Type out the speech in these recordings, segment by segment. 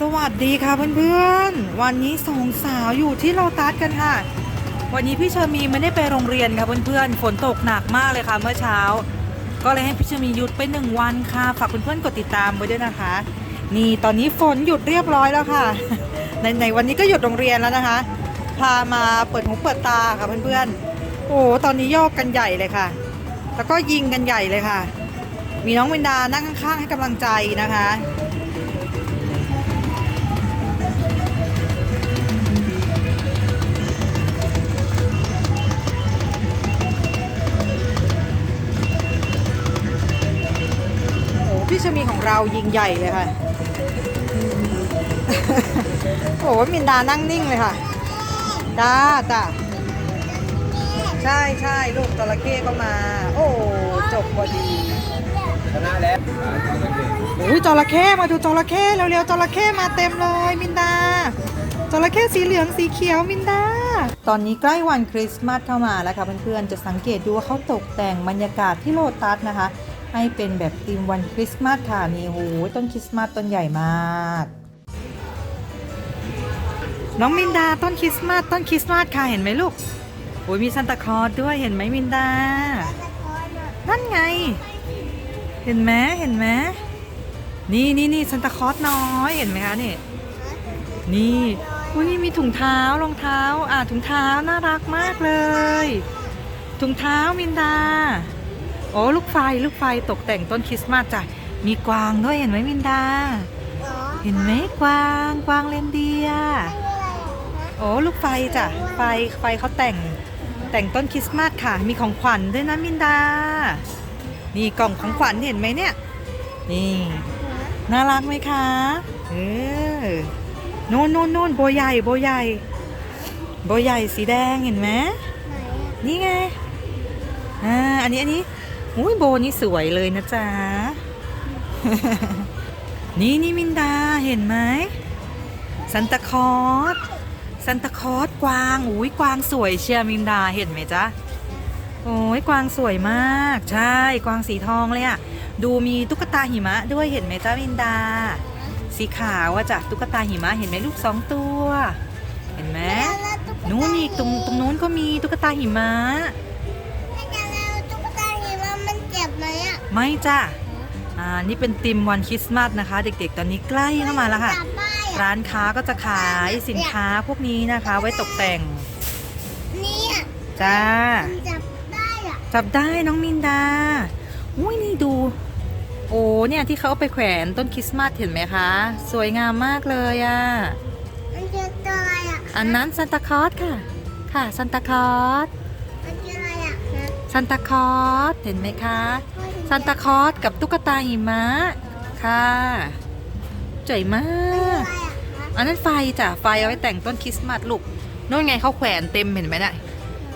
สวัสดีค่ะเพื่อนๆ วันนี้สองสาวอยู่ที่โลตัสกันค่ะ วันนี้พี่เชอร์มีไม่ได้ไปโรงเรียนค่ะเพื่อนๆ ฝนตกหนักมากเลยค่ะเมื่อเช้า ก็เลยให้พี่เชอร์มีหยุดไปหนึ่งวันค่ะ ฝากเพื่อนๆกดติดตามไว้ด้วยนะคะ นี่ตอนนี้ฝนหยุดเรียบร้อยแล้วค่ะ ในในวันนี้ก็หยุดโรงเรียนแล้วนะคะ พามาเปิดหูเปิดตาค่ะเพื่อนๆ โอ้โหตอนนี้โยกกันใหญ่เลยค่ะ แล้วก็ยิงกันใหญ่เลยค่ะ มีน้องวินดานั่งข้างๆให้กำลังใจนะคะ ชมีของเรายิงใหญ่เลยค่ะ โอ้โหมินดานั่งนิ่งเลยค่ะจ้าจ้าใช่ใช่ลูกจระเข้ก็มา โอ้จบพอดีชนะแล้วโอ้ยจระเข้มาดูจระเข้เร็วๆจระเข้มาเต็มเลยมินดาจระเข้สีเหลืองสีเขียวมินดา ตอนนี้ใกล้วันคริสต์มาสเข้ามาแล้วค่ะเพื่อนๆ จะสังเกตดูว่าเขาตกแต่งบรรยากาศที่โลตัสนะคะ ให้เป็นแบบธีมวันคริสต์มาสค่ะนี่โหต้นคริสต์มาสต้นใหญ่มาก น้องมินดาต้นคริสต์มาสต้นคริสต์มาสค่ะเห็นไหมลูกโอ้ยมีซันตาคลอสด้วยเห็นไหมมินดา นั่นไง เห็นไหมเห็นไหมนี่นี่นี่ซันตาคลอสน้อยเห็นไหมคะนี่นี่อุ้ยมีถุงเท้ารองเท้า อ่าถุงเท้าน่ารักมากเลย ถุงเท้ามินดา โอ้ลูกไฟลูกไฟตกแต่งต้นคริสต์มาสจ้ะมีกวางด้วยเห็นไหมมินดา เห็นไหมกวางกวางเรนเดียโอ้ลูกไฟจ้ะไฟไฟเขาแต่งแต่งต้นคริสต์มาสค่ะ มีของขวัญด้วยนะมินดา นี่กล่องของขวัญเห็นไหมเนี่ย นี่ น่ารักไหมคะ เออโน่นโน่นโน่นโบใหญ่โบใหญ่โบใหญ่สีแดงเห็นไหมนี่ไง อ่า อันนี้อันนี้ อุ้ยโบนี่สวยเลยนะจ๊ะ นี่นี่มินดาเห็นไหมซันตาคลอสซันตาคลอสกวางอุ้ยกวางสวยเชียร์มินดาเห็นไหมจ๊ะโอ้ยกวางสวยมาก ใช่ กวางสีทองเลยอะดูมีตุ๊กตาหิมะด้วยเห็นไหมจ้าวินดา สีขาวอะจ้ะตุ๊กตาหิมะเห็นไหมลูกสองตัว เห็นไหมนู้นอีกตรงตรงนู้นก็มีตุ๊กตาหิมะ ไหมอะไม่จ้ะอ่านี่เป็นติมวันคริสต์มาสนะคะ เด็กๆ ตอนนี้ใกล้เข้ามาแล้วค่ะจับได้อะร้านค้าก็จะขายสินค้าพวกนี้นะคะ ไว้ตกแต่งเนี่ยจ้ามันจับได้อะจับได้น้องมินดาอุ้ยนี่ดู โอ้เนี่ยที่เขาเอาไปแขวนต้นคริสต์มาสเห็นไหมคะ สวยงามมากเลยอะ่ะมันคือตัวอะไรอะอันนั้นซันตาคลอสค่ะ ค่ะซันตาคลอส ซันตาคลอสเห็นไหมคะซันตาคลอสกับตุ๊กตาหิมะค่ะสวยมามันกคืออะไรอะนะอันนั้นไฟจ้ะไฟเอาไว้แต่งต้นคริสต์มาสลูกนู่นไงเขาแขวนเต็มเห็นไหมน่ะ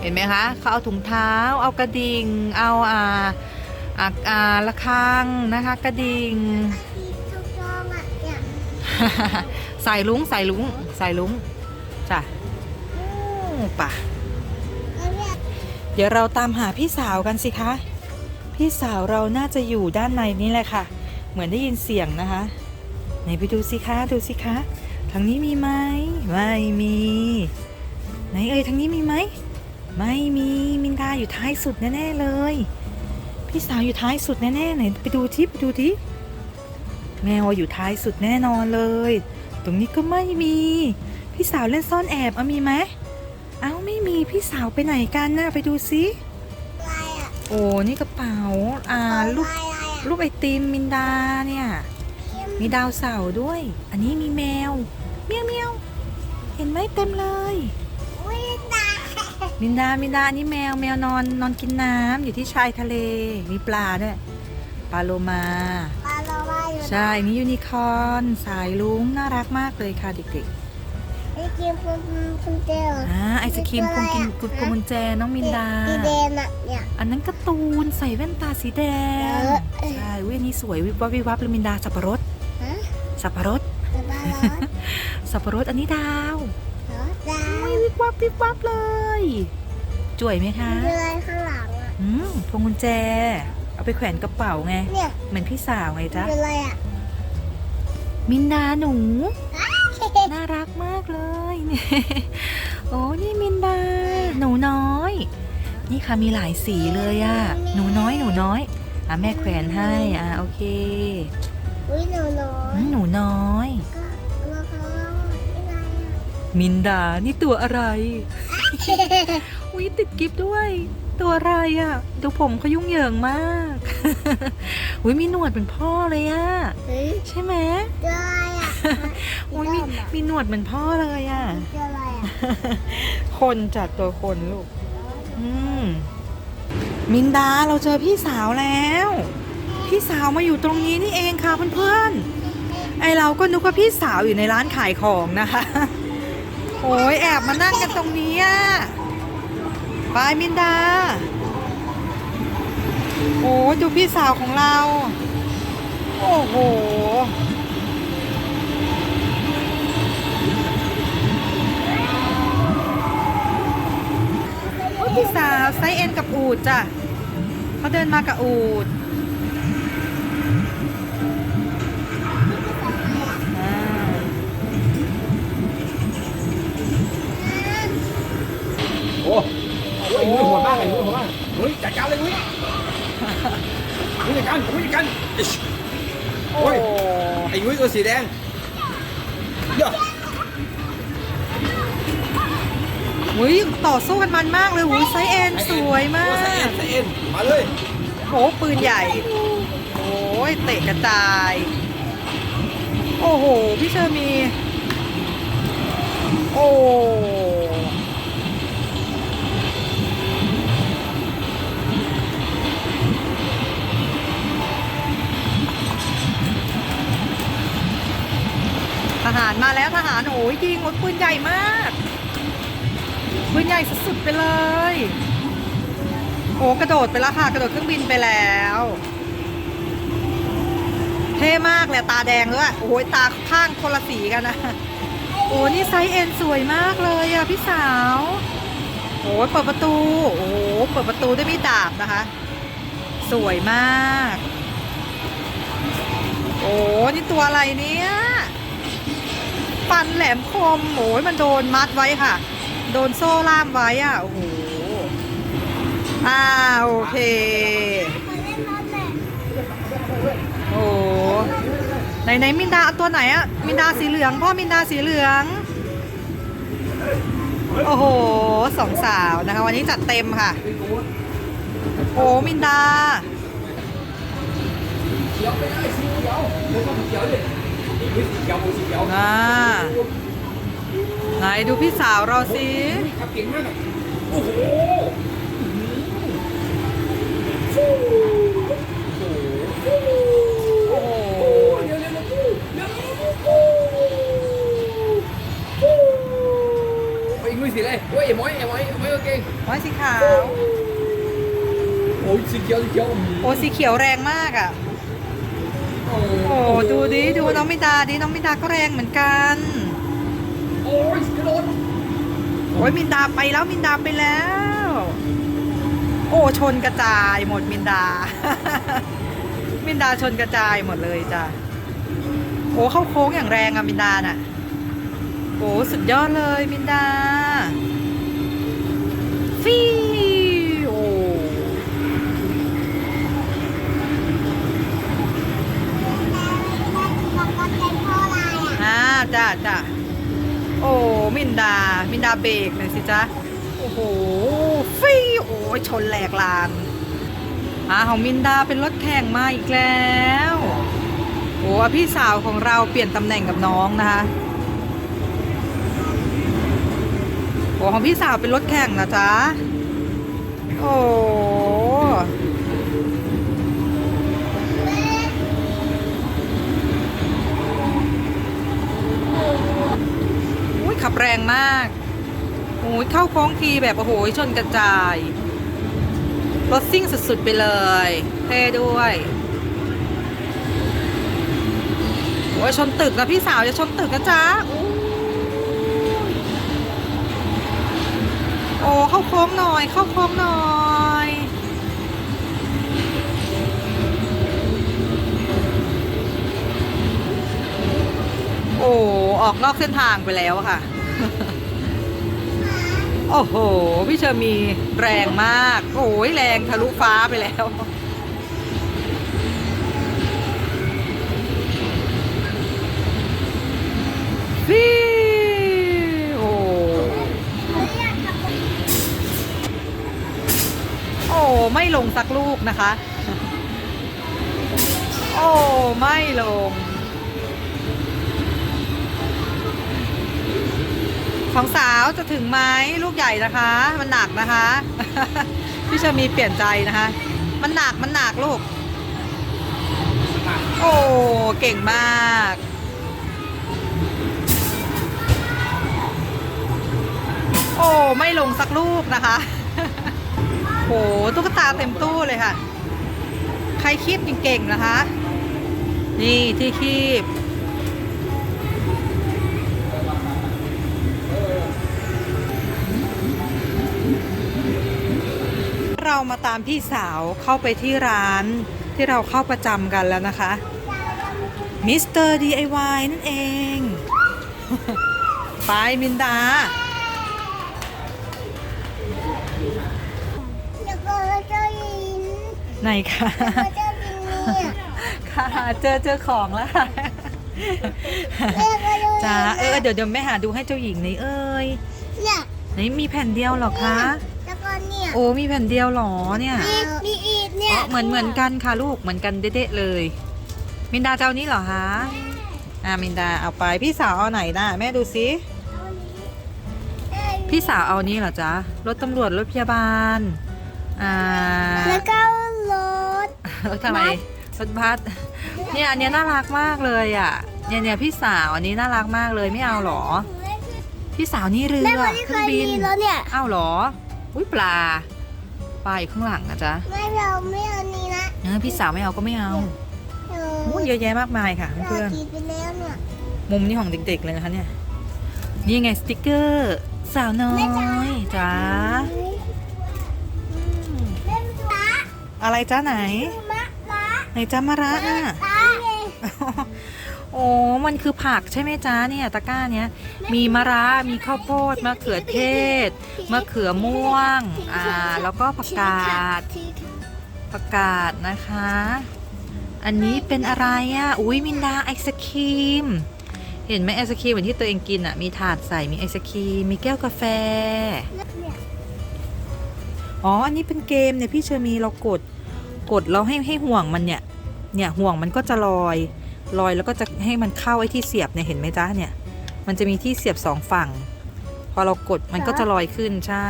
เห็นไหมคะเขาเอาถุงเท้า เอากระดิ่ง เอาอ่าอ่าอ่าระฆังนะคะ กระดิ่งที่ทุกช่องอะเนี่ยสายลุงสายลุงสายลุงจ้ะอู้ป่ะแล้วเนี่ย เดี๋ยวเราตามหาพี่สาวกันสิคะ พี่สาวเราน่าจะอยู่ด้านในนี่แหละค่ะ เหมือนได้ยินเสียงนะคะ ไหนไปดูสิคะดูสิคะทางนี้มีไหมไม่มี ไหนเอ่ยทางนี้มีไหมไม่มีมินดาอยู่ท้ายสุดแน่ๆเลย พี่สาวอยู่ท้ายสุดแน่ๆไหนไปดูทิไปดูทิแมวอยู่ท้ายสุดแน่นอนเลย ตรงนี้ก็ไม่มี พี่สาวเล่นซ่อนแอบเอามีไหม ม่มีพี่สาวไปไหนกันน่ะไปดูซิอะไรอะโอ้นี่กระเป๋าอ่ารูปอะไรอะรูปไอติมมินดาเนี่ยมีดาวเสาร์ด้วย อันนี้มีแมวเมียวเมียวเห็นไหมเต็มเลย อุ้ยตามินดา มินดาอันนี่แมว แมวนอนนอนกินน้ำอยู่ที่ชายทะเล มีปลาด้วย ปลาโลมา ปลาโลมาอยู่ใช่อันนี่ยูนิคอร์น สายลุงน่ารักมากเลยค่ะเด็ก ไอ้กินคุณคุณเจลๆอ่าไอศครีมพวงกินกุดพวงกุญแจน้องมินดาดีเดนอะเนี่ย อันนั้นการ์ตูนใส่แว่นตาสีแดง เออ ใช่เว้ยอันนี้สวยวิบวับวิบวับเลยมินดาสับปะรด ฮะสับปะรดจะบ้าเหรอสับปะรดอันนี้ดาวเหรอดาอุ้ยวิบวับวิบวับเลย จ่วยไหมคะคืออะไรข้างหลังอะอืมพวงกุญแจ เอาไปแขวนกระเป๋าไง เนี่ยเหมือนพี่สาวไงจ๊ะคืออะไรอะมินดาหนูน่ารัก มากเลยเนี่ยโอ้นี่มินดา หนูน้อย นี่ค่ะมีหลายสีเลยอะหนูน้อยหนูน้อยอะแม่แขวนให้อะโอเคอุ้ยหนูน้อยอืมหนูน้อยก็แล้วเขายังไงอะมินดา นี่ตัวอะไร อุ้ยติดกิฟด้วย ตัวอะไรอะ่ะ ดูผมเขายุ่งเหยิงมาก อุ้ยมีหนวดเป็นพ่อเลยอะ่ะเฮ้ยใช่ไหมเจ ออะไรอะอุ้ยมีมีหนวดเหมือนพ่อเลยอะ่ะเจออะไรอะคนจัดตัวคนลูก อืม มินดาเราเจอพี่สาวแล้ว พี่สาวมาอยู่ตรงนี้นี่เองค่ะเพื่อนๆ ไอเราก็นึกว่าพี่สาวอยู่ในร้านขายของนะคะ โอ้ยแอบมานั่งกันตรงนี้อะไปมินดา โอ้ยดูพี่สาวของเรา โอ้โห โอ้ย พี่สาวไซส์เอ็นกับอูดจ้ะเขาเดินมากับอูดอ่าโอ้โอ้ยนุ้ยโหดมากเลยนุ้ยโหดมากนุ้ยจัดการเลยนุ้ยนุ้ยจัดการนุ้ยจัดการอิ๊ชโอ้โอ้ยไอ้นุ้ยตัวสีแดงเดี๋ยว หุยต่อสู้กันมันมากเลยหุยไซส์เอ็นสวยมาโอ้ใส่เอ็กนใส่เอ็นมาเลยโอ้ปืนใหญ่ โอ้ยเตะกระจาย โอ้โห พี่เชอร์มี โอ้ทหารมาแล้วทหารโอ้ยยิงโอ้ยปืนใหญ่มากปืน ใหญ่สุดๆไปเลย โอ้กระโดดไปแล้วค่ะ กระโดดเครื่องบินไปแล้ว เท่มากเลยตาแดงด้วยโอ้ยตาข้างคนละสีกันนะ โอ้นี่ไซส์เอ็นสวยมากเลยอะพี่สาวโอ้ยเปิดประตู โอ้เปิดประตูได้มีดดาบนะคะ สวยมาก โอ้นี่ตัวอะไรเนี่ยฟันแหลมคมโอ้ยมันโดนมัดไว้ค่ะ โดนโซ่ล่ามไว้อะ โอ้โห อ่า โอเคมาเล่นรถแหละโอ้ไหนไหนมินดาเอาตัวไหนอะมินดาสีเหลือง พ่อมินดาสีเหลือง โอ้โหสองสาวนะคะ วันนี้จัดเต็มค่ะ โอ้มินดาเขียวไปเลยสีเขียวเดี๋ยวต้องสีเขียวดินุ้ยสีเขียวสีเขียวอ่าไห นดูพี่สาวเราสิขับเก่งมากโอ้โหโอ้โหเดี๋ยวเดี๋ยวเดี๋ยวเดี๋ยวไอ้นุ้ยสีอะไรโอ้ยไอ้หมอยไอ้หมอยไอ้หมอยโอเคไว้สีขาวโอ้ยสีเขียวสีเขียวโอ้สีเขียวแรงมากอะโอ้ดูดิดูน้องมินดาดิน้องมินดาก็แรงเหมือนกัน โอ้ยกระโดดโอ้ยมินดาไปแล้วมินดาไปแล้ว โอ้ชนกระจายหมดมินดา มินดาชนกระจายหมดเลยจ้ะโอ้เข้าโค้งอย่างแรงอะมินดาน่ะโอ้สุดยอดเลยมินดาฟิวโอ้บอกว่าเป็นเพราะจ้ะจ้ะ โอ้มินดา มินดาเบรกหน่อยสิจ๊ะ โอ้โหฟิโอ้ชนแหลกลานอ่าของมินดาเป็นรถแข่งมาอีกแล้วโอ้พี่สาวของเราเปลี่ยนตำแหน่งกับน้องนะคะโอ้ของพี่สาวเป็นรถแข่งนะจ๊ะโอ้อุ้ยขับแรงมากโอ้ยเข้าโค้งทีแบบโอ้โหชนกระจาย รถซิ่งสุดๆไปเลย เท่ด้วยโอ้ยชนตึกนะพี่สาวจะชนตึกนะจ๊ะโอ้เข้าโค้งหน่อย เข้าโค้งหน่อยโอ้ออกนอกเส้นทางไปแล้วค่ะ โอ้โห พี่เชอร์มีแรงมาก โอ้ยแรงทะลุฟ้าไปแล้ว ฟิโอ้โอ้ไม่ลงสักลูกนะคะ โอ้ ไม่ลง ของสาวจะถึงไหมลูกใหญ่นะคะ มันหนักนะคะ พี่ชมีเปลี่ยนใจนะคะ มันหนักมันหนักลูก โอ้เก่งมากโอ้ไม่ลงสักลูกนะคะโหตุ๊กตาเต็มตู้เลยค่ะ ใครคีบเก่งๆนะคะ นี่ที่คีบ เรามาตามพี่สาวเข้าไปที่ร้านที่เราเข้าประจำกันแล้วนะคะมิสเตอร์ DIY นั่นเอง ไปมินดาเดี๋ยวก็เจ้าหญิงไหนคะเจ้าหญิงเนี่ยค่ะเจอเจอของแล้วค่ะเรียกว่าเลยจ้าเออเดี๋ยวเดี๋ยวแม่หาดูให้เจ้าหญิงหน่อยเอ้ยเนี่ยไหนมีแผ่นเดียวเหรอคะแล้วก็เนี่ยโอ้มีแผ่นเดียวเหรอเนี่ยมีมีอีกเนี่อ๋ยอเหมือนเหมือนกันค่ะลูกเหมือนกันเด๊ะๆเลย มินดาเจ้านี้เหรอคะอ่ามินดาเอาไปพี่สาวเอาไหนน่ะแม่ดูสิพี่สาวเอานี้เหรอจ๊ะรถตำรวจรถพยาบาลอ่าแล้วก็รถรถทำไมรถบัสเนี่ยอันเนี้ยน่ารักมากเลยอะเนี่ยเนี่ยพี่สาวอันนี้น่ารักมากเลยไม่เอาเหรอ พี่สาวนี่เรือแม่คนที่เคเครื่องยบิมีนรถเนี่ยอ้าวเหรอ อุ้ยปลา ปลาอยู่ข้างหลังอะจ๊ะไม่เราไม่เอานี้นะเออพี่สาวไม่เอาก็ไม่เอาเอโอ้ยเยอะแยะมากมายค่ะเราเพื่อนกินไปแล้วเนี่ยๆมุมนี้ของเด็กๆเลยนะคะเนี่ยนี่ไงสติกเกอร์สาวน้อยจ้าแม่ตาอะไรจ้าไหนมะละไหนจ้ามะระน่ะตาไง โอ้มันคือผักใช่ไหมจ้าเนี่ยตะกร้าเนี้ยมีมะระ มีข้าวโพดมะเขือเทศมะเขือม่วง อ่า แล้วก็ผักกาดผักกาดนะคะ อันนี้เป็นอะไรอะ อุ้ยมินดาไอศครีม เห็นไหมไอศครีมเหมือนที่ตัวเองกินอะ มีถาดใส่มีไอศครีม มีแก้วกาแฟ อ๋อ อันนี้เป็นเกมเนี่ยพี่เชอร์มีเรากด กดแล้วให้ให้ห่วงมันเนี่ย เนี่ยห่วงมันก็จะลอย ลอยแล้วก็จะให้มันเข้าไอ้ที่เสียบเนี่ยเห็นไหมจ๊ะเนี่ย มันจะมีที่เสียบสองฝั่ง พอเรากดมันก็จะลอยขึ้นใช่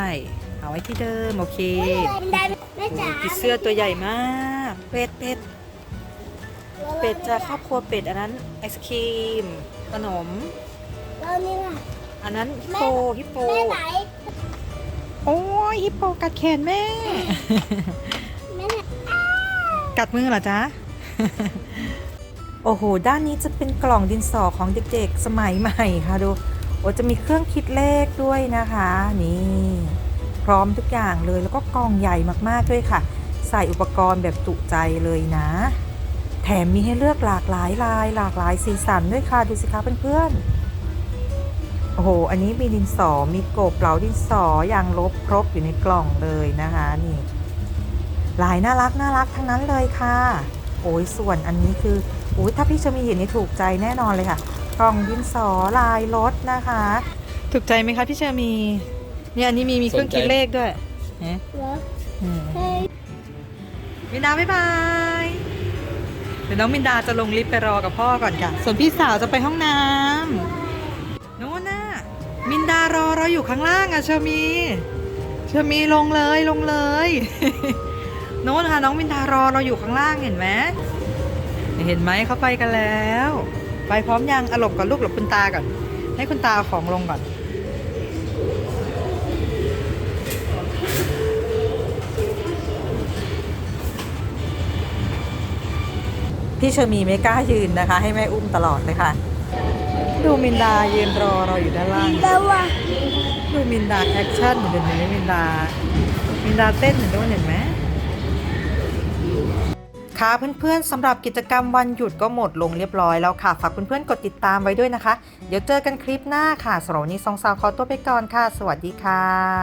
เอาไว้ที่เดิมโอเคแม่จ๋าผีเสื้อตัวใหญ่มาก เป็ดเป็ดเป็ดจะครอบครัวเป็ดอันนั้นไอศครีมขนมเรานี่ล่ะอันนั้นฮิปโปฮิปโปแม่ไหนโอ้ยฮิปโปกัดแขนแม่แม่ไหนกัดมือเหรอจ๊ะ โอ้โห ด้านนี้จะเป็นกล่องดินสอของเด็กๆ สมัยใหม่ค่ะดูโอ้จะมีเครื่องคิดเลขด้วยนะคะ นี่ พร้อมทุกอย่างเลยแล้วก็กล่องใหญ่มากๆด้วยค่ะ ใส่อุปกรณ์แบบจุใจเลยนะ แถมมีให้เลือกหลากหลายลาย หลากหลายสีสันด้วยค่ะดูสิคะเพื่อนๆโอ้โห อันนี้มีดินสอมีโกบเหลาดินสอยางลบครบอยู่ในกล่องเลยนะคะนี่ลายน่ารักน่ารักทั้งนั้นเลยค่ะ โอ้ยส่วนอันนี้คือ อ้ยถ้าพี่ชมีเห็นนี่ถูกใจแน่นอนเลยค่ะกล่องดินสอลายรถนะคะ ถูกใจไหมคะพี่เชอมีเนี่ยอันนี้มีมีเครื่องคิดเลขด้วยฮะเหรออืม เฮ้ยมินดาบ๊ายบาย เดี๋ยวน้องมินดาจะลงลิฟต์ไปรอกับพ่อก่อนค่ะ ส่วนพี่สาวจะไปห้องน้ำนู้นน่ะมินดารอเราอยู่ข้างล่างอะเชอมี เชอมีลงเลยลงเลย โน้นค่ะน้องมินดารอเราอยู่ข้างล่างเห็นไหม เห็นไหมเขาไปกันแล้ว ไปพร้อมยังอะหลบก่อนลูกหลบคุณตาก่อน ให้คุณตาเอาของลงก่อน พี่เชอมีไม่กล้ายืนนะคะ ให้แม่อุ้มตลอดเลยค่ะ ดูมินดายืนรอเราอยู่ด้านล่างแล้วว่ะดูมินดาแอคชั่นเห็นไหมมินดา มินดาเต้นเห็นด้วยเห็นไหม ค่ะเพื่อนๆสำหรับกิจกรรมวันหยุดก็หมดลงเรียบร้อยแล้วค่ะ ฝากเพื่อนๆกดติดตามไว้ด้วยนะคะ เดี๋ยวเจอกันคลิปหน้าค่ะสำหรับวันนี้สองสาวขอตัวไปก่อนค่ะ สวัสดีค่ะ